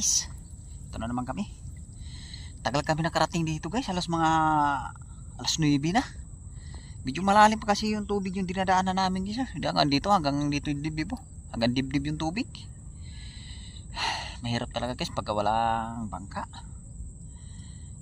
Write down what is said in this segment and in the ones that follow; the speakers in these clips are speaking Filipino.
guys. Ito na naman kami. Tagal kami nakarating dito guys. Alas mga alas 9 na. Medyo malalim pa kasi yung tubig yung dinadaanan namin guys hanggang dito hanggang dito yung dibdib oh. hanggang dibdib yung tubig. Mahirap talaga guys pagka walang bangka.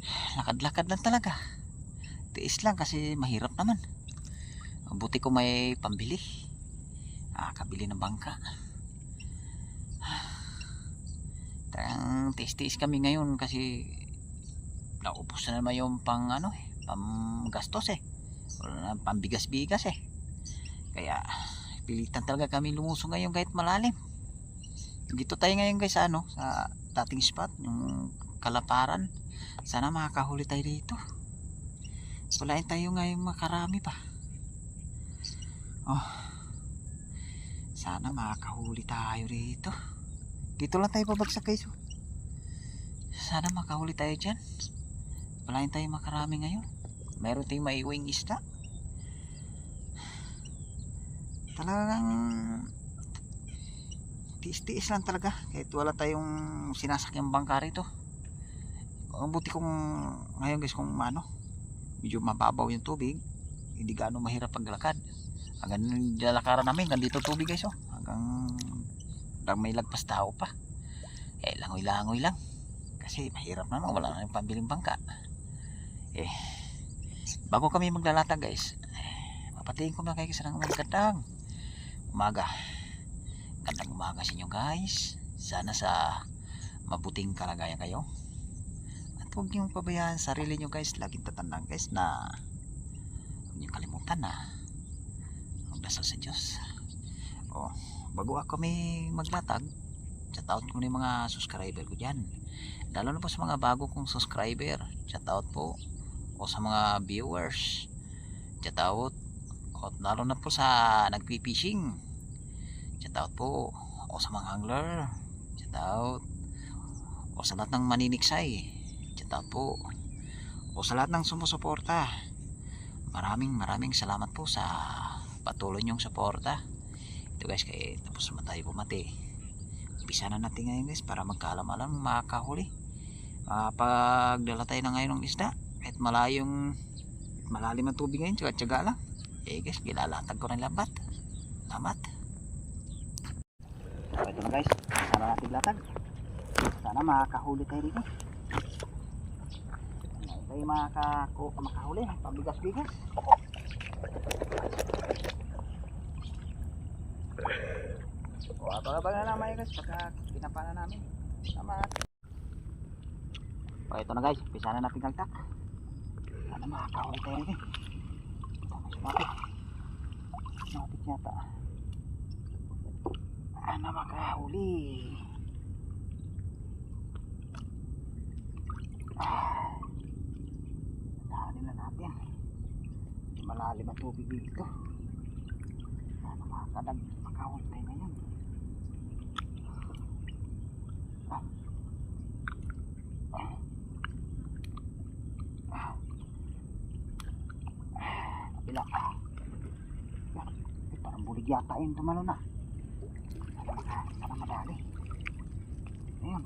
Lakad-lakad lang talaga. Tiis lang kasi mahirap naman. Buti ko may pambili. Ah, kabili ng bangka Talagang tiis-tiis kami ngayon kasi naubos na naman yung pang ano eh, panggastos eh. Wala na pambigas-bigas eh. Kaya pilitan talaga kami lumusong ngayon kahit malalim. Dito tayo ngayon guys ano, sa dating spot, yung kalaparan. Sana makakahuli tayo dito. Walain tayo ngayon makarami pa. Oh. Sana makakahuli tayo dito. Dito lang tayo pabagsak guys. oh. Sana makahuli tayo dyan. Walain tayo makarami ngayon. Meron tayong maiuwing isda. Talagang tiis-tiis lang talaga. Kahit wala tayong sinasakyang bangka rito. Ang buti kung ngayon guys kung ano, medyo mababaw yung tubig, hindi gaano mahirap paglakad. Hanggang lalakaran namin, hanggang dito tubig guys oh. Hanggang lang may lagpas tao pa eh langoy-langoy lang kasi mahirap naman wala na yung pambiling bangka. Eh bago kami maglalatag guys papatingin ko na kayo sa ng magandang umaga. Gandang umaga sa inyo guys. Sana sa mabuting kalagayan kayo. At huwag niyong pabayaan sa sarili nyo guys. Laging tatandang guys na huwag niyong kalimutan na magdasal sa Diyos. Oh bago ako may maglatag shoutout ko na mga subscriber ko dyan lalo na po sa mga bago kong subscriber. Shoutout po. O sa mga viewers. Shoutout. O lalo na po sa nagpipishing shoutout po. O sa mga angler. Shoutout. O sa lahat ng maniniksay. Shoutout po. O sa lahat ng sumusuporta. Maraming maraming salamat po sa patuloy nyong suporta. Ito guys kaya tapos naman tayo bumati umpisa na natin ngayon guys para magkaalam-alam makakahuli. Makapagdala tayo na ngayon ng isda. Kahit malayong malalim ang tubig ngayon tsaga tsaga lang. Eh guys gilalatag ko ng lambat. Lamat. So ito guys. Sana natin latag? Sana makakahuli tayo dito. Sana tayo makako makahuli. Pabigas-bigas O, abang-abang na naman guys, pagka pinapa na namin. Tama. O, ito na guys, pisa na natin kagtak. Sana makakahuli tayo rin eh. Sumapit. Sumapit yata. Sana makahuli. Ah. Dali na natin. Malalim ang tubig dito. Sana makakadag makahuli tayo ngayon. Kabila. Eh, parang bulig yata yun tumalo na. Sana madali. Ayun.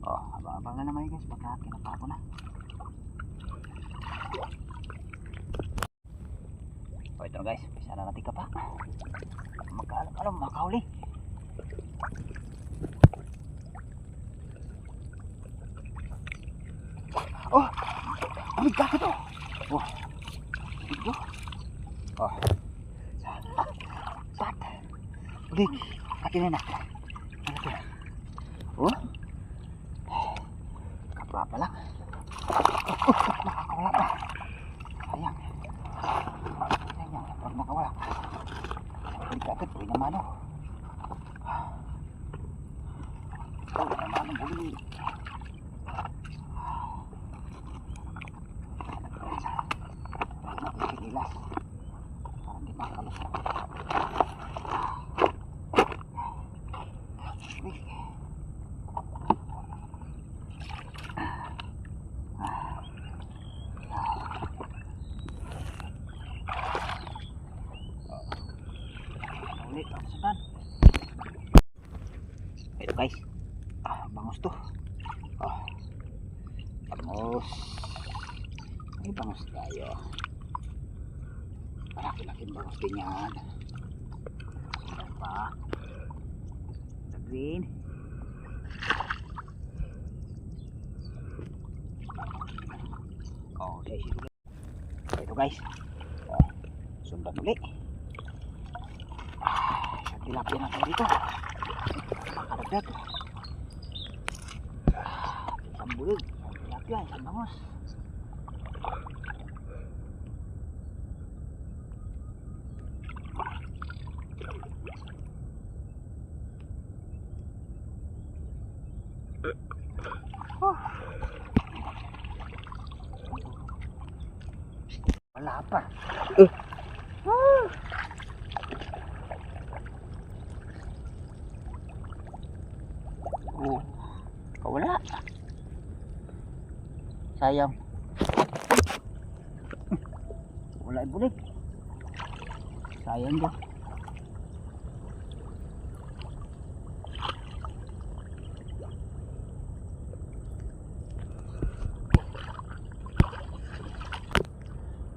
Oh, abang-abang na naman guys. Baka kinapa ko na. Oh, ito guys. Pisa na natin ka pa. Magkaalam-alam. Oh! Ang gago to! Oh! Ito? Oh! Sat! Ulit! Akin na na! Ano to? Oh! Kapwa pa lang. Oh! Nakakawala pa! Sayang! Sayang! Pag nakawala. Balik agad. Uy naman oh! Oh! Naman ang buli! nila para hindi makalusot ulit ang sudan guys. Ah, bangus to. Ah. Bangus. May bangus tayo. Malaki-laking bangus din yan. Ayan pa. The green. Oh, ulit. Ito guys. Oh, sundan ulit. Ah, tilapia natin dito. Makaragdag. Ah, isang bulog. Tilapia, isang bangus. Wala pa. Ah. Oh, wala. Sayang. Wala bulik. Sayang din.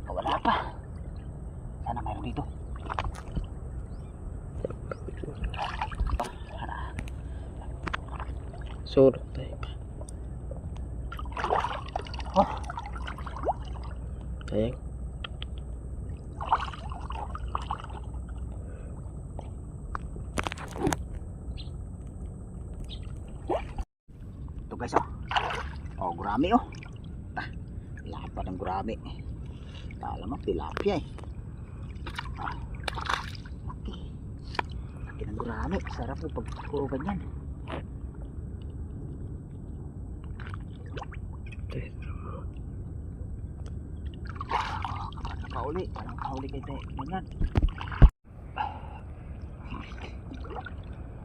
Oh, wala pa. Sana mayroon dito. Surot tayo. Oh, Sayang. ito guys oh. Oh, gurami oh. Ah, lapad ng gurami. Kala mo tilapia eh. Ah, laki. Laki ng gurami. Sarap po pag puro ganyan. Oh, kapag nakauli. Parang nakauli. Ganyan.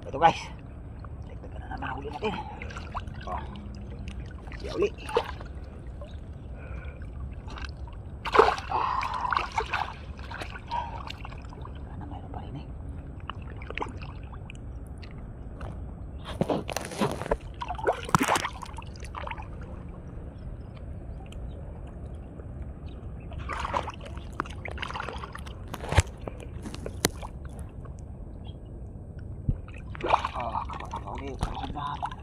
Ito guys. Dagdagan na naman huli natin. Oh. Ya uli. Sana mayroon pa rin eh. Ah, Kapag-kapag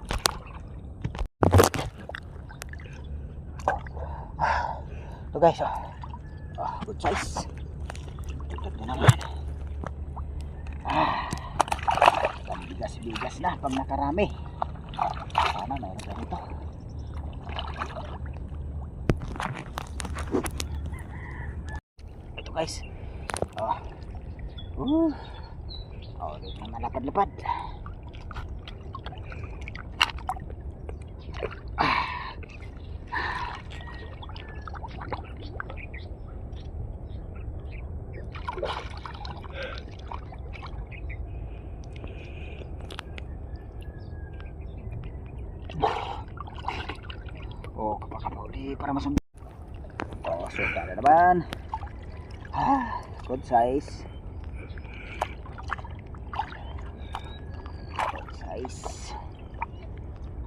Ito guys, oh. Ah, good size. Tutok na naman. Ah, bigas-bigas na pag nakarami. Sana mayroon rito. Ito guys. Oh. Uh. Oh, dito na malapad-lapad. Oh, masumbo. Oh, suka na naman. Ah, good size. Good size.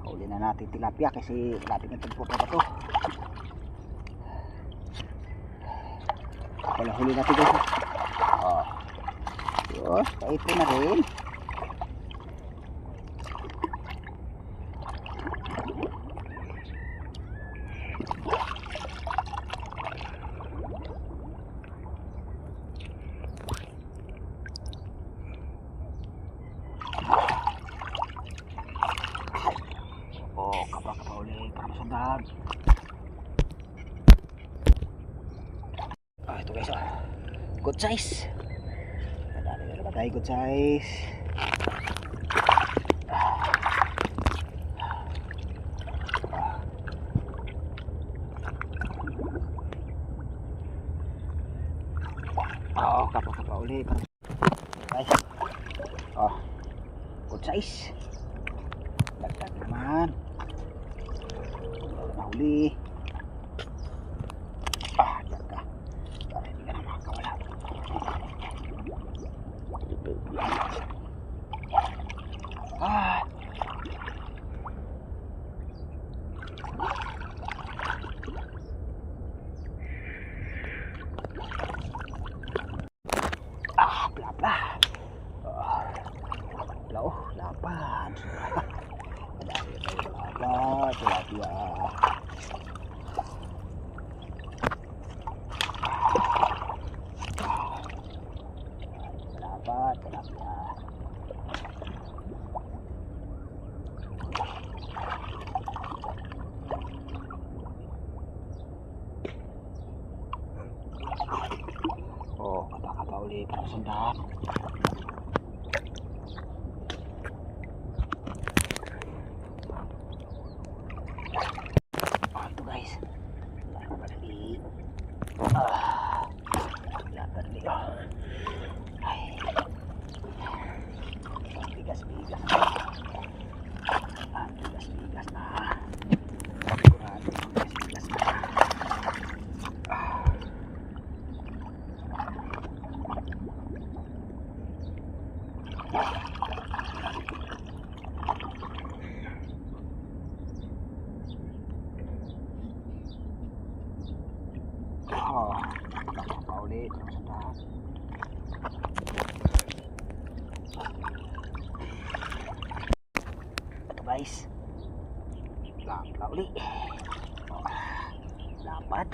Huli na natin tilapia kasi lapit na tagpo pa to. Wala huli natin guys. Oh. Yun, kahit na rin. Oh, kapag kapauli para masundan. Ah, ito guys, ah. Good size. Madali Ah, oh, kapag kapauli para Guys. Oh. Good size. Dagdag naman. Nahuli. Ah, dyan ka. Para hindi ka na makakawala. Ah, Lapla. Oh. Wala oh, lapad. Madami tayo lapad, tilapia. Lapad, tilapia. Oh, kata-kata uli para sundan. Oh, ito guys. Lakad-li. Ah. Lakad-li. Oh. Ay. Bigas-bigas na. Ah, bigas-bigas na. Sigurado, bigas-bigas na. Ah. Oh, pa ulit ang sundahan. Ito guys. Lapla uli. Oh, lapad.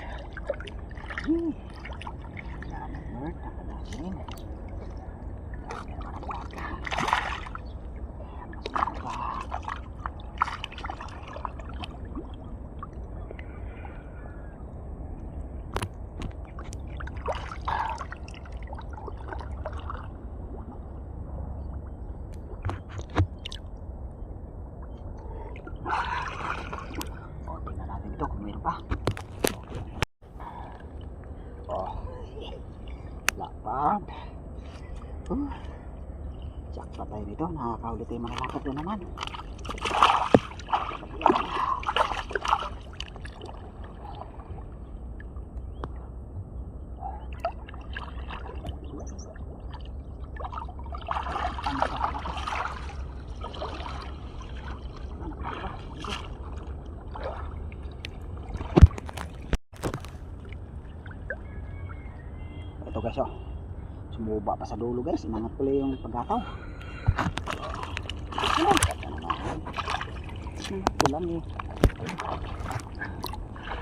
Hmm. Dami bird, nakadasin. Dami naman ang lapla. Ayan, mas lapla. O, tingnan natin ito kung meron pa. Oh, lapad. Uh, sakta tayo dito. Nakakahuli tayo mga lapad doon naman. Ito guys oh. Sumuba pa sa dulo guys. Inangat ko lang yung pagkataw. Ayan, ganda naman. Sinunod ko lang eh.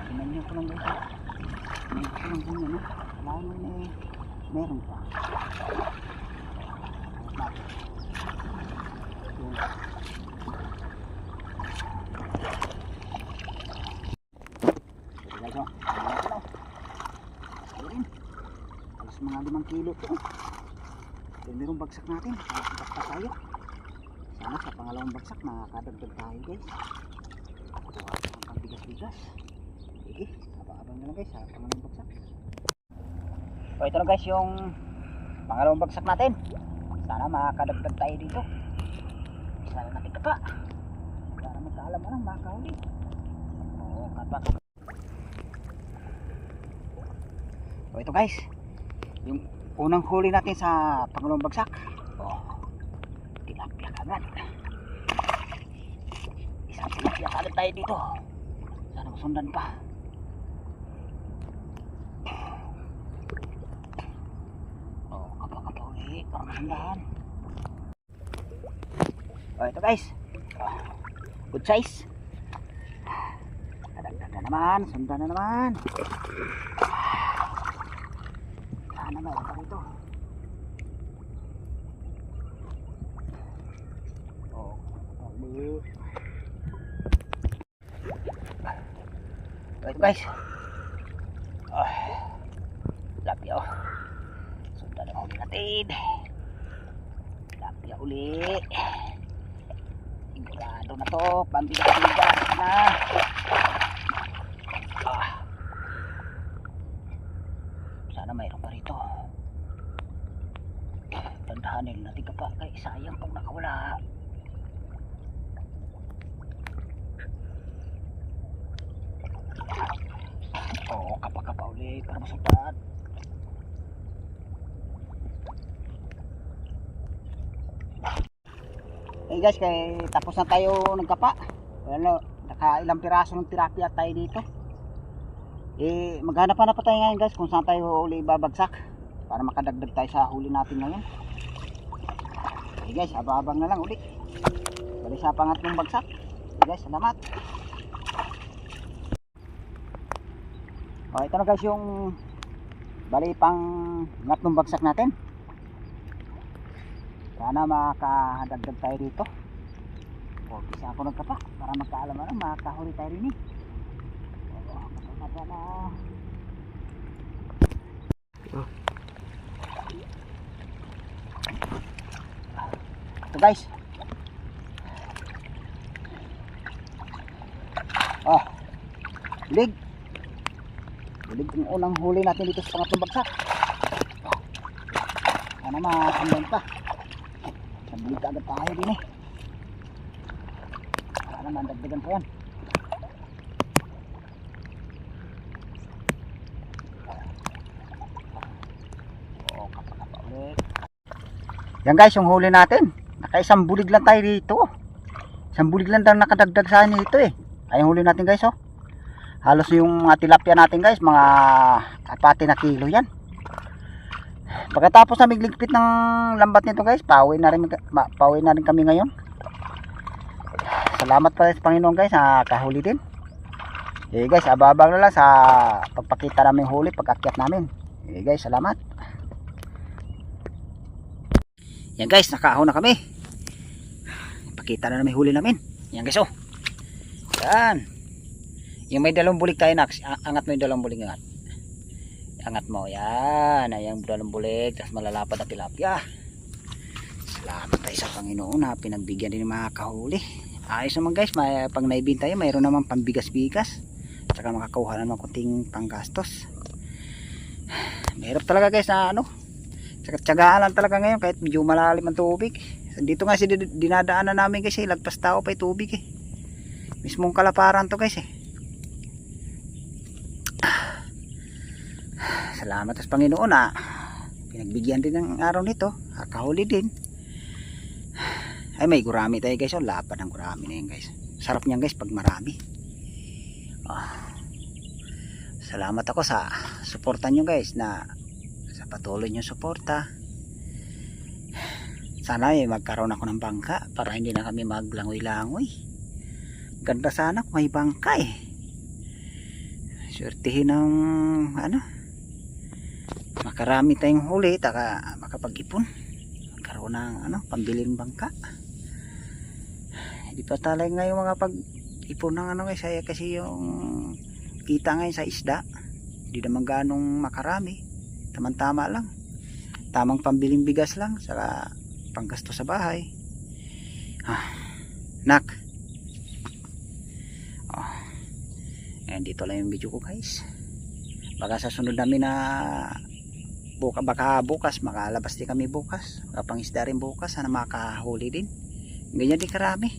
Tingnan niyo ko lang guys. oh. Tingnan ko lang ganyan eh. Meron pa. Natin. Yung Ito guys oh. Ayan ko lang. Ayun. Alas mga limang kilo to. Then merong bagsak natin. Bagsak pa tayo. Sana sa pangalawang bagsak makakadagdag tayo guys. Kuha ko ng pambigas-bigas. Sige, abang-abang na lang guys sa pangalawang bagsak. O ito na guys yung pangalawang bagsak natin. Sana makakadagdag tayo dito. Sana natin kapa. Para magkaalam mo lang makakahuli. Oo, kapa kapa. O ito guys, yung unang huli natin sa pangalawang bagsak. Oh, tilapia kagad. Isang tilapia kagad tayo dito. Sana masundan pa. Oh, kapa-kapa uli para masundan. Oh, ito guys. Oh, good size. Kadagdag na naman, sundan na naman. Sana meron pa rito. Oh, uli. Ito guys. Ah, lapya oh. Sundan na uli natin. Lapya uli. Sigurado na to. Pambigas-bigas na. Ah. Sana mayroon pa rito. Tandahanin natin ka pa kay sayang pag nakawala. Oo, kapa-kapa ulit para masundan. Eh guys, kay tapos na tayo nagkapa. Ano, nakailang piraso ng tilapia tayo dito. Eh, maghanap na pa tayo ngayon guys kung saan tayo uli babagsak para makadagdag tayo sa huli natin ngayon. Okay guys, abang-abang na lang ulit. Bali sa pangatlong bagsak. Okay guys, salamat. Okay, ito na guys yung bali pang ngatlong bagsak natin. Sana makadagdag tayo dito. O, isa ako nagkapa para magkaalam ano, makahuli tayo rin eh. O, kapag na Ito guys. Ah. Lig. Lig yung unang huli natin dito sa pangatlong bagsak. Sana makasambang pa. Sabili ka agad tayo din eh. Sana mandagdagan pa yan. Yan guys, yung huli natin. Nakaisang bulig lang tayo dito. Isang bulig lang daw nakadagdag sa akin dito eh. Ay yung huli natin guys oh. Halos yung mga tilapia natin guys, mga kapati na kilo yan. Pagkatapos na migligpit ng lambat nito guys, pauwi na rin, pauwi na rin kami ngayon. Salamat pala sa Panginoon guys, nakahuli din. Eh guys, ababang na lang sa pagpakita namin huli, pag-akyat namin. Eh guys, salamat. Yan guys, nakahon na kami. Pakita na namin huli namin. Yan guys oh. Yan. Yung may dalawang bulig tayo Nax. Angat mo yung dalawang bulig angat. Angat mo. Yan. Ayan dalawang bulig. Tapos malalapad na tilapia. Salamat tayo sa Panginoon na pinagbigyan din mga kahuli. Ayos naman guys. May, pag naibin tayo, mayroon naman pambigas-bigas. Tsaka makakuha naman kunting panggastos. Mahirap talaga guys na ano. Tsaka tsagaan lang talaga ngayon kahit medyo malalim ang tubig. Dito nga si dinadaanan namin kasi lagpas tao pa tubig eh. Mismong kalaparan to guys eh. Salamat sa Panginoon na pinagbigyan din ng araw nito. Kakahuli din. Ay may gurami tayo guys. Oh, lapad ng gurami na yan guys. Sarap niyan guys pag marami. Ah. Salamat ako sa suporta nyo guys na sa patuloy nyo suporta. Sana eh, magkaroon ako ng bangka para hindi na kami maglangoy-langoy. Ganda sana kung may bangka eh. Swertihin ng ano, makarami tayong huli taka makapag-ipon. Magkaroon ng ano, pambiling bangka. Hindi pa talay ngayon mga pag-ipon ng ano kaya kasi yung kita ngayon sa isda, hindi naman ganong makarami. Tamang-tama lang. Tamang pambiling bigas lang, saka panggasto sa bahay. Ah, nak. Oh. Ayan, dito lang yung video ko guys. Baka sa sunod namin na buka, baka bukas, makalabas din kami bukas. Kapangisda rin bukas, sana makahuli din. Ganyan din karami.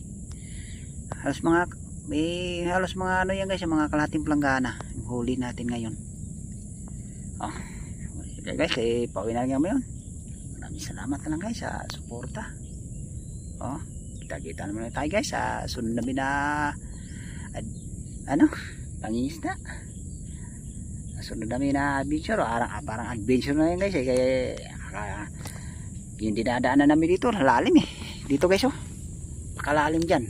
Halos mga may halos mga ano yan guys, mga kalahating planggana. Huli natin ngayon. Oh. Okay guys, eh, pauwi na lang yun. Maraming salamat na lang guys sa suporta. Oh, kita-kita naman tayo guys sa sunod na ad, ano, pangingisda. Sunod na adventure, parang, ah, parang adventure na yan guys eh. Kaya, ah, yung dinadaanan namin dito, lalim eh. Dito guys oh, pakalalim dyan.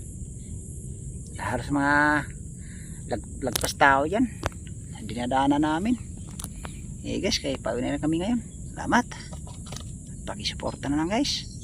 Halos mga lag, lagpas tao dyan. Dinadaanan namin. Eh guys, kaya pauwi na kami ngayon. Salamat pakisuporta na lang guys